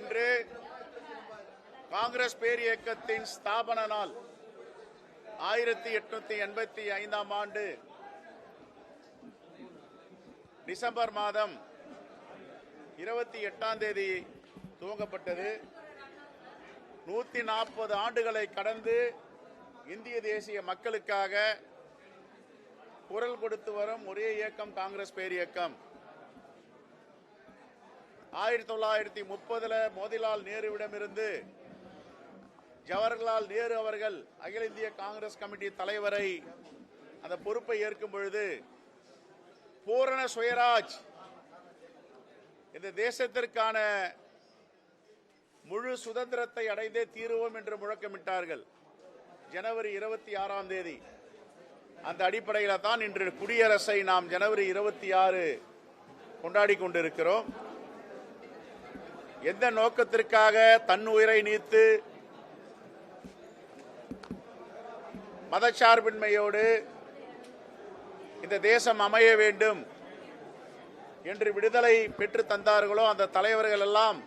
இன்று காங்கிரஸ் பேர் இயக்கத்தின் ஸ்தாபன நாள். ஆயிரத்தி எட்நூத்தி எண்பத்தி ஐந்தாம் ஆண்டு டிசம்பர் மாதம் இருபத்தி எட்டாம் தேதி துவங்கப்பட்டது. நூத்தி நாற்பது ஆண்டுகளை கடந்து இந்திய தேசிய மக்களுக்காக குரல் கொடுத்து வரும் ஒரே இயக்கம் காங்கிரஸ் பேர் இயக்கம் ஆயிரத்தி தொள்ளாயிரத்தி முப்பதுல மோதிலால் நேருவிடமிருந்து ஜவஹர்லால் நேரு அவர்கள் அகில இந்திய காங்கிரஸ் கமிட்டி தலைவரை அந்த பொறுப்பை ஏற்கும் பொழுது பூரண சுயராஜ் இந்த தேசத்திற்கான முழு சுதந்திரத்தை அடைந்தே தீருவோம் என்று முழக்கமிட்டார்கள். ஜனவரி இருபத்தி ஆறாம் தேதி. அந்த அடிப்படையில் தான் இன்று குடியரசை நாம் ஜனவரி இருபத்தி ஆறு கொண்டாடி கொண்டிருக்கிறோம். எந்த நோக்கத்திற்காக தன் உயிரை நீத்து மதச்சார்பின்மையோடு இந்த தேசம் அமைய வேண்டும் என்று விடுதலை பெற்று தந்தார்களோ அந்த தலைவர்கள் எல்லாம்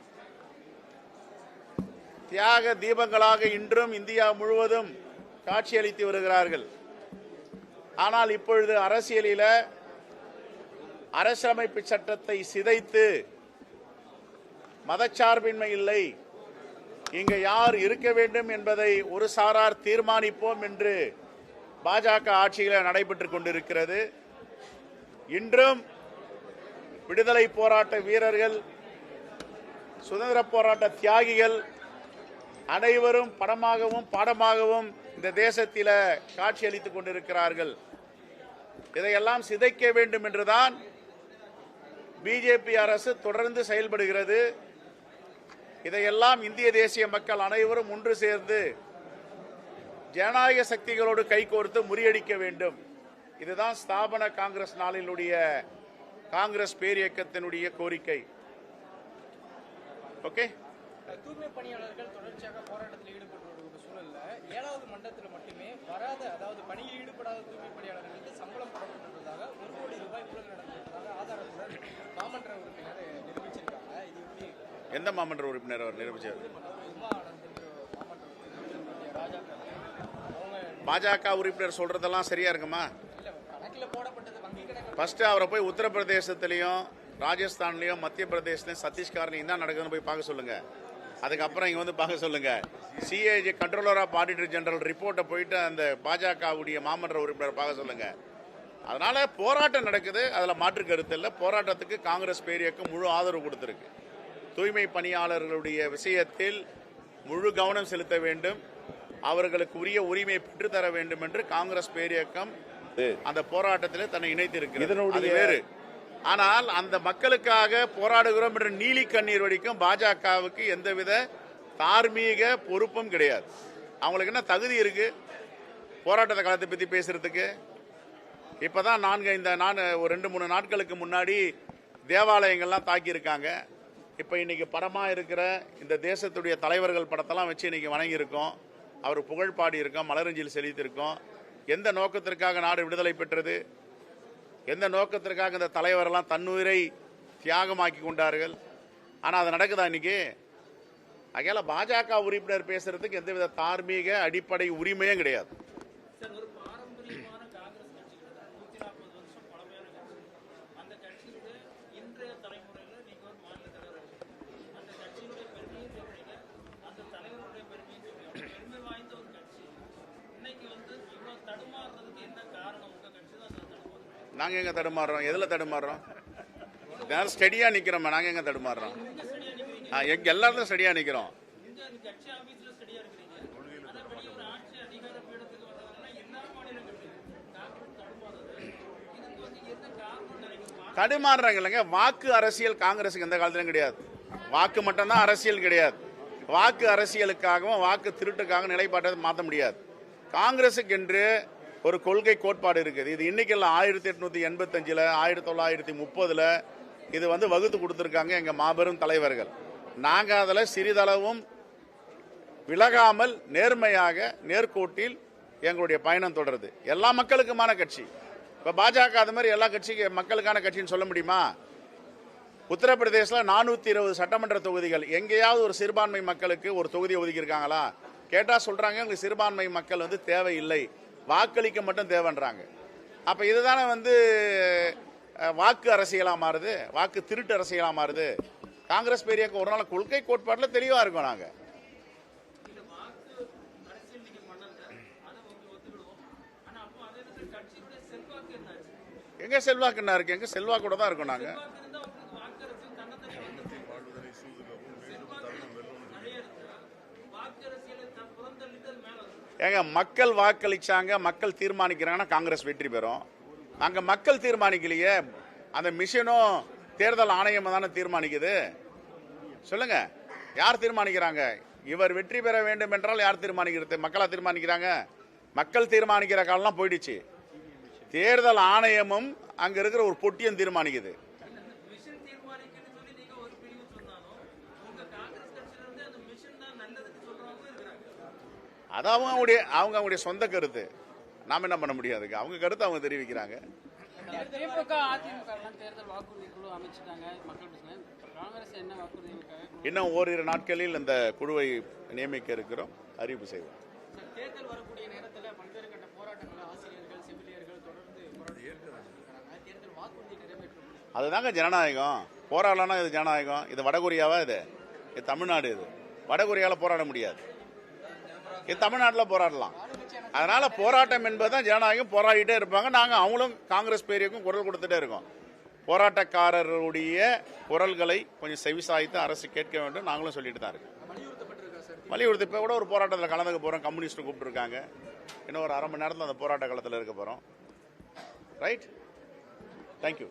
தியாக தீபங்களாக இன்றும் இந்தியா முழுவதும் காட்சியளித்து வருகிறார்கள். ஆனால் இப்பொழுது அரசியலில் அரசியலமைப்பு சட்டத்தை சிதைத்து மதச்சார்பின்மை இல்லை இங்கு யார் இருக்க வேண்டும் என்பதை ஒரு சாரார் தீர்மானிப்போம் என்று பாஜக ஆட்சியில் நடைபெற்றுக் கொண்டிருக்கிறது. இன்றும் விடுதலை போராட்ட வீரர்கள் சுதந்திர போராட்ட தியாகிகள் அனைவரும் படமாகவும் பாடமாகவும் இந்த தேசத்தில் காட்சியளித்துக் கொண்டிருக்கிறார்கள். இதையெல்லாம் சிதைக்க வேண்டும் என்றுதான் பிஜேபி அரசு தொடர்ந்து செயல்படுகிறது. இதையெல்லாம் இந்திய தேசிய மக்கள் அனைவரும் ஒன்று சேர்ந்து ஜனநாயக சக்திகளோடு கைகோர்த்து முறியடிக்க வேண்டும். இதுதான் ஸ்தாபன காங்கிரஸ் நாளினுடைய காங்கிரஸ் பேரியக்கத்தினுடைய கோரிக்கை. ஓகே? தூய்மை பணியாளர்கள் தொடர்ச்சியாக போராட்டத்தில் ஈடுபட்டு சூழல்ல ஏழாவது மண்டலத்தில் மட்டுமே வராத அதாவது பணியில் ஈடுபடாத தூய்மை எந்த மாமன்ற உறுப்பினர் அவர் நிரூபிச்சார்? பாஜக உறுப்பினர் சொல்றதெல்லாம் சரியா இருக்குமா? ஃபர்ஸ்ட் அவரை போய் உத்தரப்பிரதேசத்திலையும் ராஜஸ்தான்லையும் மத்திய பிரதேசத்திலையும் சத்தீஸ்கர்லையும் தான் நடக்குதுன்னு போய் பார்க்க சொல்லுங்க. அதுக்கப்புறம் இங்கே வந்து பார்க்க சொல்லுங்க. CAG controller of auditor general ரிப்போர்ட்டை போயிட்டு அந்த பாஜகவுடைய மாமன்ற உறுப்பினர் பார்க்க சொல்லுங்க. அதனால போராட்டம் நடக்குது. அதில் மாற்று கருத்து இல்லை. போராட்டத்துக்கு காங்கிரஸ் பேரியக்கம் முழு ஆதரவு கொடுத்துருக்கு. தூய்மை பணியாளர்களுடைய விஷயத்தில் முழு கவனம் செலுத்த வேண்டும். அவர்களுக்கு உரிய உரிமை பெற்றுத்தர வேண்டும் என்று காங்கிரஸ் பேரியக்கம் அந்த போராட்டத்தில் தன்னை இணைத்திருக்கிறது. வேறு. ஆனால் அந்த மக்களுக்காக போராடுகிறோம் என்ற நீலி கண்ணீர் வடிக்கும் பாஜகவுக்கு எந்தவித தார்மீக பொறுப்பும் கிடையாது. அவங்களுக்கு என்ன தகுதி இருக்கு? போராட்டத்தை காலத்தை பத்தி பேசுறதுக்கு. இப்பதான் நான்கு இந்த நான் ஒரு ரெண்டு மூணு நாட்களுக்கு முன்னாடி தேவாலயங்கள்லாம் தாக்கியிருக்காங்க. இப்போ இன்றைக்கி படமாக இருக்கிற இந்த தேசத்துடைய தலைவர்கள் படத்தெல்லாம் வச்சு இன்றைக்கி வணங்கியிருக்கோம். அவர் புகழ் பாடி இருக்கோம் மலரஞ்சில் செலுத்தியிருக்கோம். எந்த நோக்கத்திற்காக நாடு விடுதலை பெற்றது? எந்த நோக்கத்திற்காக இந்த தலைவரெல்லாம் தன்னுயிரை தியாகமாக்கி கொண்டார்கள்? ஆனால் அது நடக்குதா இன்னைக்கு? அகையால் பாஜக உறுப்பினர் பேசுகிறதுக்கு எந்தவித தார்மீக அடிப்படை உரிமையும் கிடையாது சார் ஒரு பாரம்பரியமான காங்கிரஸ் கட்சிகள் தான் நூற்றி நாற்பது வருஷம் பழமையான கட்சி அந்த கட்சியோட இன்றைய தலைமுறையில் நீங்கள் ஒரு மாநில தலைவர் அந்த கட்சியினுடைய பெருமையும் சொல்றீங்க அந்த தலைவருடைய பெருமையும் சொல்றீங்க பெருமை வாய்ந்த ஒரு கட்சி இன்னைக்கு வந்து இவ்வளோ தடுமாறுறதுக்கு என்ன காரணம் உங்கள் கட்சி தான் அந்த நாங்கள் நாங்க எங்க தடுமாறுறோம்? எதுல தடுமாறுறோம்? நேரம் ஸ்டடியாக நிற்கிறோம் நாங்க எங்க தடுமாறுறோம்? ஆ, எங்க எல்லாரும் நிக்கிறோம். ஸ்டடியாக நிற்கிறோம் தடுமாறுறாங்க இல்லைங்க. வாக்கு அரசியல் காங்கிரஸுக்கு எந்த காலத்திலும் கிடையாது. வாக்கு மட்டும்தான் அரசியல் கிடையாது. வாக்கு அரசியலுக்காகவும் வாக்கு திருட்டுக்காகவும் நிலைப்பாட்டை மாற்ற முடியாது. காங்கிரஸுக்கு என்று ஒரு கொள்கை கோட்பாடு இருக்குது. இது இன்னைக்கெல்லாம் ஆயிரத்தி எட்நூத்தி எண்பத்தஞ்சில் ஆயிரத்தி தொள்ளாயிரத்தி முப்பதுல இது வந்து வகுத்து கொடுத்துருக்காங்க எங்க மாபெரும் தலைவர்கள். நாங்கள் அதில் சிறிதளவும் விலகாமல் நேர்மையாக நேர்கோட்டில் எங்களுடைய பயணம் தொடருது. எல்லா மக்களுக்குமான கட்சி. இப்போ பாஜக அது மாதிரி எல்லா கட்சிக்கு மக்களுக்கான கட்சின்னு சொல்ல முடியுமா? உத்தரப்பிரதேசில் நானூற்றி இருபது சட்டமன்ற தொகுதிகள். எங்கேயாவது ஒரு சிறுபான்மை மக்களுக்கு ஒரு தொகுதி ஒதுக்கியிருக்காங்களா? கேட்டால் சொல்கிறாங்க எங்களுக்கு சிறுபான்மை மக்கள் வந்து தேவையில்லை. வாக்களிக்க மட்டும் தேவைன்றாங்க. அப்போ இதுதானே வந்து வாக்கு அரசியலாக மாறுது வாக்கு திருட்டு அரசியலாக மாறுது. காங்கிரஸ் பேரியாக்கு ஒரு நாள் கொள்கை கோட்பாட்டில் தெளிவாக இருக்கோம் நாங்கள் செல்வாக்கு எங்க செல்வாக்கு என்ன இருக்கு? எங்க செல்வாக்கூட தான் இருக்கோம் நாங்க செல்வாக்கு இருந்தா உங்களுக்கு வாக்கு அரசியல் தன்னந்தனியா வந்து செல்வாக்கு நிறைய இருந்தா வாக்கு அரசியலை த- புறந்தள்ளிட்டு அது மேல வரும் ஏங்க மக்கள் வாக்களிச்சாங்க மக்கள் தீர்மானிக்கிறாங்கன்னா காங்கிரஸ் வெற்றி பெறும். அங்க மக்கள் தீர்மானிக்கலையே அந்த மிஷினும் தேர்தல் ஆணையம் தானே தீர்மானிக்குது? சொல்லுங்க யார் தீர்மானிக்கிறாங்க? இவர் வெற்றி பெற வேண்டும் என்றால் யார் தீர்மானிக்கிறது? மக்களா தீர்மானிக்கிறாங்க? மக்கள் தீர்மானிக்கிற காலம்லாம் போயிடுச்சு. தேர்தல் ஆணையமும் அங்க இருக்கிற ஒரு பொட்டியம் தீர்மானிக்குது. அது அவங்க அவங்களுடைய அவங்க அவங்களுடைய சொந்த கருத்து. நாம என்ன பண்ண முடியாதுங்க அவங்க கருத்தை அவங்க தெரிவிக்கிறாங்க. இன்னும் ஓரிரு நாட்களில் இந்த குழுவை நியமிக்க இருக்கிறோம். அறிவிப்பு செய்வோம். சார், தேர்தல் வரக்கூடிய நேரத்தில் பல்வேறு கட்ட போராட்டங்களை ஆசிரியர்கள் செவிலியர்கள் தொடர்ந்து போராட்டம் இருக்கிறாங்க தேர்தல் வாக்குறுதி நிறைவேற்ற அதுதாங்க ஜனநாயகம். போராடலாம்னா இது ஜனநாயகம். இது வடகொரியாவா இது? இது தமிழ்நாடு இது. வடகொரியால போராட முடியாது. இது தமிழ்நாட்டில் போராடலாம். அதனால போராட்டம் என்பதுதான் ஜனநாயகம். போராடிட்டே இருப்பாங்க. நாங்கள் அவங்களும் காங்கிரஸ் பேரியக்கும் குரல் கொடுத்துட்டே இருக்கோம். போராட்டக்காரருடைய குரல்களை கொஞ்சம் செவிசாய்த்து அரசு கேட்க வேண்டும். நாங்களும் சொல்லிட்டு தான் இருக்கோம். வலியுறுத்தி இப்போ கூட ஒரு போராட்டத்தில் கலந்துக்க போகிறோம் கம்யூனிஸ்ட் கூப்பிட்டுருக்காங்க. இன்னும் ஒரு அரை மணி நேரத்தில் அந்த போராட்ட காலத்தில் இருக்க போகிறோம் ரைட் தேங்க்யூ